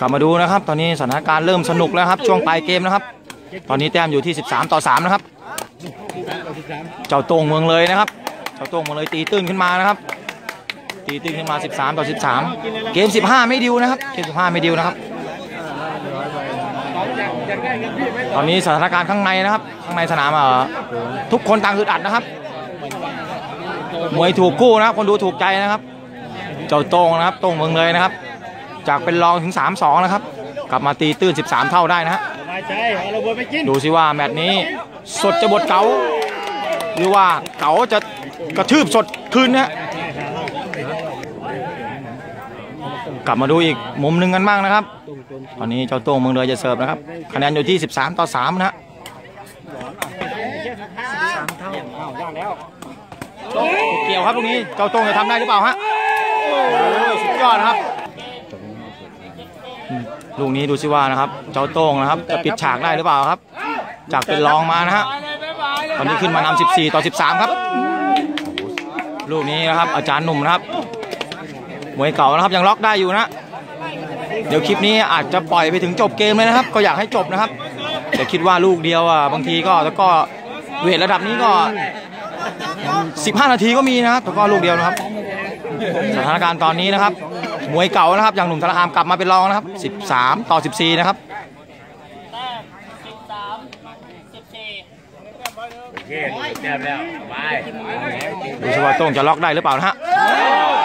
กลับมาดูนะครับ ตอนนี้สถานการณ์เริ่มสนุกแล้วครับ ช่วงปลายเกมนะครับ ตอนนี้แต้มอยู่ที่ 13 ต่อ 3 นะครับ เจ้าโต้งเมืองเลยนะครับ เจ้าโต้งเมืองเลยตีตื้นขึ้นมานะครับ ตีตื้นขึ้นมา 13 ต่อ 13 เกม 15 ไม่ดิวนะครับ เกม 15 ไม่ดิวนะครับ ตอนนี้สถานการณ์ข้างในนะครับ ข้างในสนามเออทุกคนต่างอึดอัดนะครับ มวยถูกกู้นะครับ คนดูถูกใจนะครับ เจ้าโต้งนะครับโต้งเมืองเลยนะครับ จากเป็นรองถึง 3-2 นะครับ กลับมาตีตื้น 13 เท่าได้นะฮะสบายใจเอาระเบิดไปกินดูสิว่าแมตช์นี้สดจะบดเก๋าหรือว่าเก๋าจะกระทืบสดคืนนะฮะกลับมาดูอีกมุมหนึ่งกันบ้างนะครับ ตอนนี้เจ้าโต้งเมืองเลยจะเสิร์ฟนะครับ คะแนนอยู่ที่ 13 ต่อ 3 นะฮะเกี่ยวครับตรงนี้เจ้าโต้งจะทำได้หรือเปล่าฮะโอ้ยสุดยอดนะครับอืม ลูกนี้ดูสิว่านะครับ เจ้าโต้งนะครับ จะปิดฉากได้หรือเปล่าครับ จากเป็นรองมานะฮะตอนนี้ขึ้นมานำ14 ต่อ 13 ครับ ลูกนี้นะครับ อาจารย์หนุ่มนะครับมวยเก่านะครับยังล็อกได้อยู่นะเดี๋ยวคลิปนี้อาจจะปล่อยไปถึงจบเกมเลยนะครับ ก็อยากให้จบนะครับแต่คิดว่าลูกเดียวอะบางทีก็แล้วก็เวทระดับนี้ก็ 15 นาทีก็มีนะครับแต่ก็ลูกเดียวนะครับ สถานการณ์ตอนนี้นะครับ มวยเก่านะครับ อย่างหนุ่มธารามกลับมาเป็นรองนะครับ 13 ต่อ 14 นะครับโอเคแต้มแล้วสบายดูสิว่าโต้งจะล็อกได้หรือเปล่านะฮะเอา